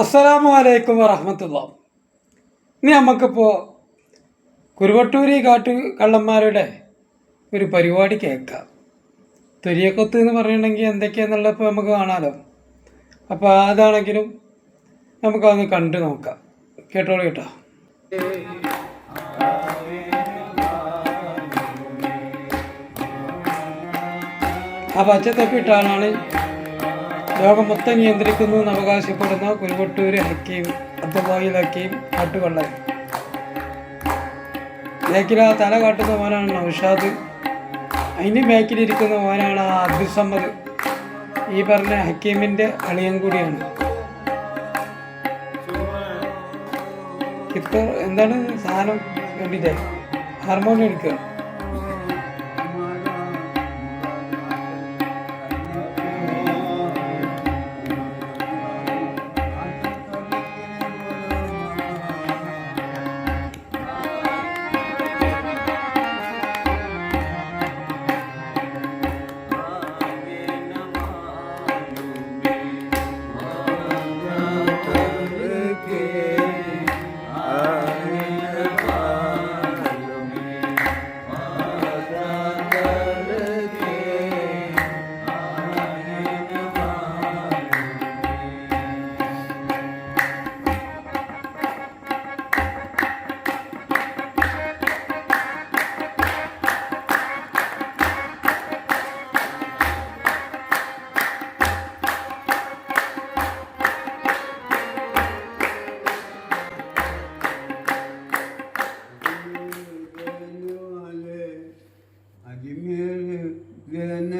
അസ്സലാമു അലൈക്കും വറഹമത്തുള്ള. ഇനി നമുക്കിപ്പോൾ കുരുവട്ടൂരി കാട്ടു കള്ളന്മാരുടെ ഒരു പരിപാടി കേൾക്കാം. തൊരിയക്കൊത്ത് എന്ന് പറയണമെങ്കിൽ എന്തൊക്കെയാണെന്നുള്ളത് ഇപ്പോൾ നമുക്ക് കാണാമല്ലോ അപ്പോൾ അതാണെങ്കിലും നമുക്കതൊന്ന് കണ്ടു നോക്കാം. കേട്ടോളൂ കേട്ടോ. ആ പച്ചത്തൊപ്പിട്ട ആളാണ് ലോകം മൊത്തം നിയന്ത്രിക്കുന്നു എന്ന് അവകാശപ്പെടുന്ന കുരുവട്ടൂര് ഹക്കീം അബ്ദുല്ലാഹിൽ ഹക്കീം കാട്ടുകൊള്ളൻ ആ തല കാട്ടുന്ന മോനാണ് നൗഷാദ്. അതിന് ബേക്കിലിരിക്കുന്ന മോനാണ് ആ അബ്ദുസമ്മദ്. ഈ പറഞ്ഞ ഹക്കീമിന്റെ അളിയൻ കൂടിയാണ്. ഇപ്പോൾ എന്താണ് സാധനം? വേണ്ടിയിട്ടേ ഹാർമോണിയം എടുക്കുക.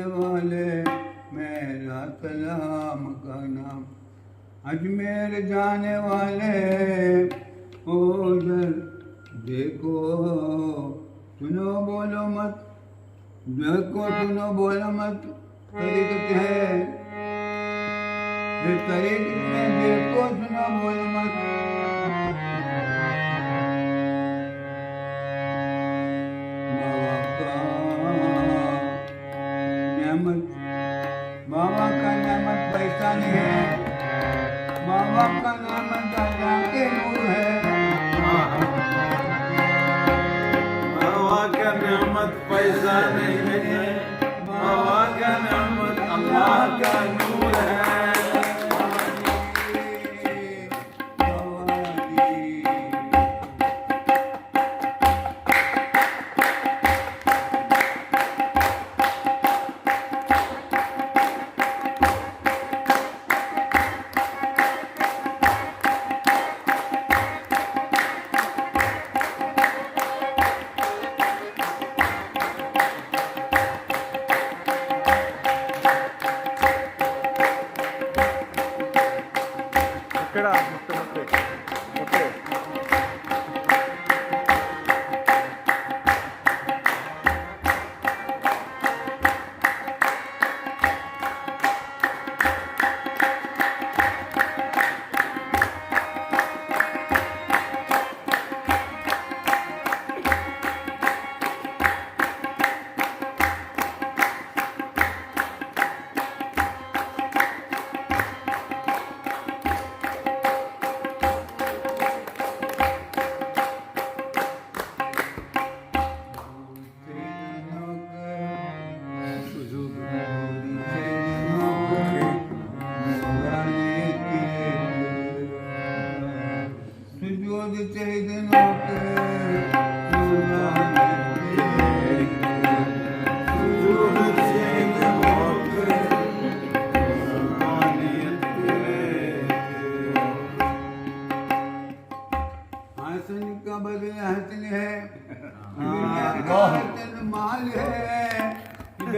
वाले मेरा सलाम का नाम। अजमेर जाने वाले, ओ दर देखो, सुनो बोलो मत, देखो, सुनो बोलो मत, तरीक है तरीक में Feyzane beni Mava kanımın Allah kanımın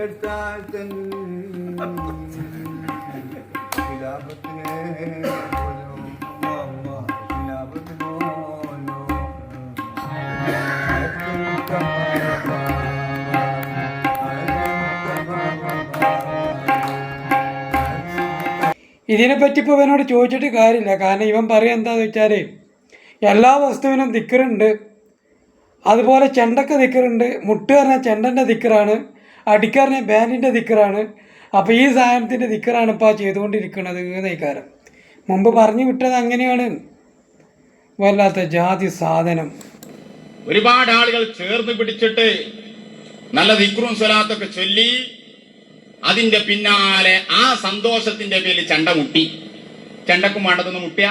എടുത്താൽ തന്നെ ഇതിനെപ്പറ്റി ഇപ്പോൾ ഇവനോട് ചോദിച്ചിട്ട് കാര്യമില്ല. കാരണം ഇവൻ പറയുക എന്താന്ന് വെച്ചാൽ എല്ലാ വസ്തുവിനും ദിക്കറുണ്ട്. അതുപോലെ ചെണ്ടക്ക് ദിക്കറുണ്ട്. മുട്ട് പറഞ്ഞാൽ ചെണ്ടന്റെ ദിക്കറാണ്. അടിക്കറിഞ്ഞ ബാൻഡിന്റെ ദിക്കറാണ്. അപ്പോൾ ഈ സാധനത്തിന്റെ ദിക്കറാണ് ഇപ്പോൾ ചെയ്തുകൊണ്ടിരിക്കുന്നത് നയിക്കാരം മുമ്പ് പറഞ്ഞു വിട്ടത് അങ്ങനെയാണ്. വല്ലാത്ത ജാതി സാധനം. ഒരുപാട് ആളുകൾ ചേർന്ന് പിടിച്ചിട്ട് നല്ല ദിക്റും സ്വലാത്തൊക്കെ ചൊല്ലി അതിന്റെ പിന്നാലെ ആ സന്തോഷത്തിന്റെ പേരിൽ ചണ്ട മുട്ടി. ചണ്ടക്കും വേണ്ടതൊന്ന് മുട്ടിയ.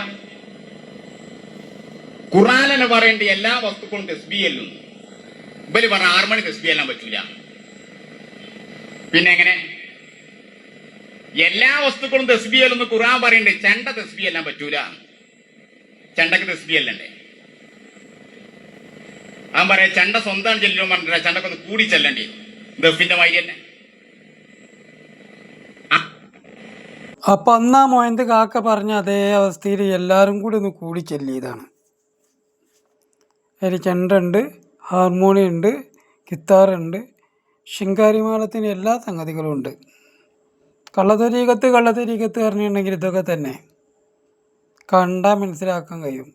ഖുറാനെന്ന് പറയേണ്ട എല്ലാ വസ്തുക്കളും തസ്ബി ഇവർ പറഞ്ഞ ആറുമണി തസ്ബി പറ്റൂല. പിന്നെ എങ്ങനെ എല്ലാ വസ്തുക്കളും തസ്ബി അല്ലെന്ന് ഖുറാൻ പറയണ്ടേ ചെണ്ട തസ്ബി പറ്റൂല. ചെണ്ടക്ക് തസ്ബി അല്ലണ്ടേ? അവൻ പറയാ ചണ്ട സ്വന്തം ചെല്ലോ പറഞ്ഞില്ല ചണ്ടക്ക് ഒന്ന് കൂടി ചെല്ലണ്ടി? ദഫിന്റെ മാതിരി തന്നെ. അപ്പൊ അന്നാ മോയന്ത് കാക്ക പറഞ്ഞ അതേ അവസ്ഥയിൽ എല്ലാവരും കൂടി ഒന്ന് കൂടി ചെല്ലിയതാണ്. അതിൽ ചെണ്ടുണ്ട് ഹാർമോണിയം ഉണ്ട് ഗിത്താറുണ്ട് ശിങ്കാരിമാളത്തിന് എല്ലാ സംഗതികളും ഉണ്ട്. കള്ളത്തരീകത്ത് കള്ളത്തരീകത്ത് പറഞ്ഞിട്ടുണ്ടെങ്കിൽ ഇതൊക്കെ തന്നെ. കണ്ടാൽ മനസ്സിലാക്കാൻ കഴിയും.